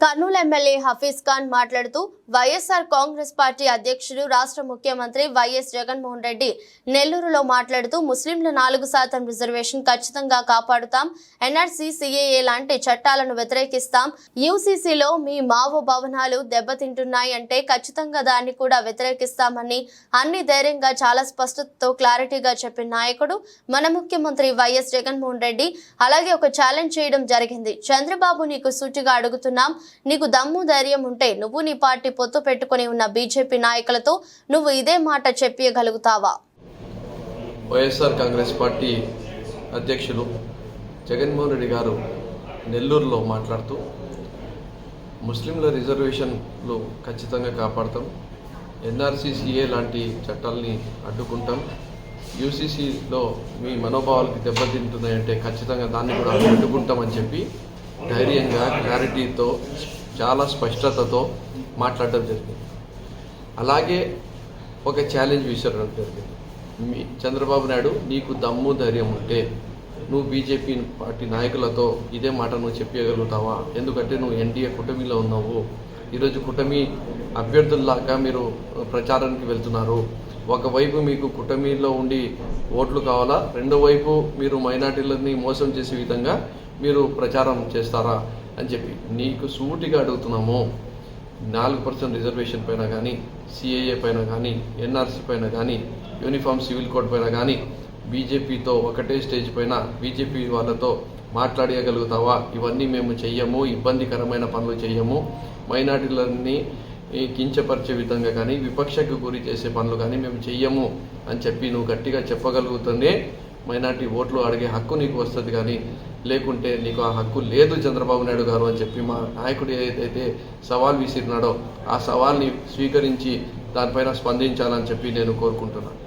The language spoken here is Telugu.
కర్నూలు ఎమ్మెల్యే హఫీజ్ ఖాన్ మాట్లాడుతూ వైఎస్ఆర్ కాంగ్రెస్ పార్టీ అధ్యక్షుడు రాష్ట్ర ముఖ్యమంత్రి వైఎస్ జగన్మోహన్ రెడ్డి నెల్లూరులో మాట్లాడుతూ ముస్లింల నాలుగు శాతం రిజర్వేషన్ ఖచ్చితంగా కాపాడుతాం ఎన్ఆర్సీ సిఏఏ లాంటి చట్టాలను వ్యతిరేకిస్తాం యూసీసీలో మీ మావో భవనాలు దెబ్బతింటున్నాయంటే ఖచ్చితంగా దాన్ని కూడా వ్యతిరేకిస్తామని అన్ని ధైర్యంగా చాలా స్పష్టతతో క్లారిటీగా చెప్పిన నాయకుడు మన ముఖ్యమంత్రి వైఎస్ జగన్మోహన్ రెడ్డి. అలాగే ఒక ఛాలెంజ్ చేయడం జరిగింది. చంద్రబాబు నీకు సూటిగా అడుగుతున్నాం నీకు దమ్ము ధైర్యం ఉంటే నువ్వు నీ పార్టీ పొత్తు పెట్టుకుని ఉన్న బీజేపీ నాయకులతో నువ్వు ఇదే మాట చెప్పగలుగుతావా వైఎస్ఆర్ కాంగ్రెస్ పార్టీ అధ్యక్షులు జగన్మోహన్ రెడ్డి గారు నెల్లూరులో మాట్లాడుతూ ముస్లింల రిజర్వేషన్లు ఖచ్చితంగా కాపాడతాం ఎన్ఆర్సీసీఏ లాంటి చట్టాలని అడ్డుకుంటాం యూసీసీలో మీ మనోభావాలకి దెబ్బతింటున్నాయంటే ఖచ్చితంగా దాన్ని కూడా అడ్డుకుంటామని చెప్పి ధైర్యంగా క్లారిటీతో చాలా స్పష్టతతో మాట్లాడడం జరిగింది. అలాగే ఒక ఛాలెంజ్ విసరడం జరిగింది. మీ చంద్రబాబు నాయుడు నీకు దమ్ము ధైర్యం ఉంటే నువ్వు బీజేపీ పార్టీ నాయకులతో ఇదే మాట నువ్వు చెప్పగలుగుతావా? ఎందుకంటే నువ్వు ఎన్డీఏ కూటమిలో ఉన్నావు. ఈరోజు కూటమి అభ్యర్థుల్లాగా మీరు ప్రచారానికి వెళ్తున్నారు. ఒకవైపు మీకు కూటమిలో ఉండి ఓట్లు కావాలా? రెండో వైపు మీరు మైనార్టీలని మోసం చేసే విధంగా మీరు ప్రచారం చేస్తారా అని చెప్పి నీకు సూటిగా అడుగుతున్నాము. నాలుగు పర్సెంట్ రిజర్వేషన్ పైన కానీ సిఏఏ పైన కానీ ఎన్ఆర్సీ పైన కానీ యూనిఫామ్ సివిల్ కోడ్ పైన కానీ బీజేపీతో ఒకటే స్టేజ్ పైన బీజేపీ వాళ్ళతో మాట్లాడగలుగుతావా ఇవన్నీ మేము చెయ్యము ఇబ్బందికరమైన పనులు చెయ్యము. మైనార్టీలన్నీ కించపరిచే విధంగా కానీ విపక్షకు గురి చేసే పనులు కానీ మేము చెయ్యము అని చెప్పి నువ్వు గట్టిగా చెప్పగలుగుతుంటే మైనార్టీ ఓట్లు అడిగే హక్కు నీకు వస్తుంది కానీ లేకుంటే నీకు ఆ హక్కు లేదు చంద్రబాబు నాయుడు గారు అని చెప్పి మా నాయకుడు ఏదైతే సవాల్ విసిరినాడో ఆ సవాల్ని స్వీకరించి దానిపైన స్పందించాలని చెప్పి నేను కోరుకుంటున్నాను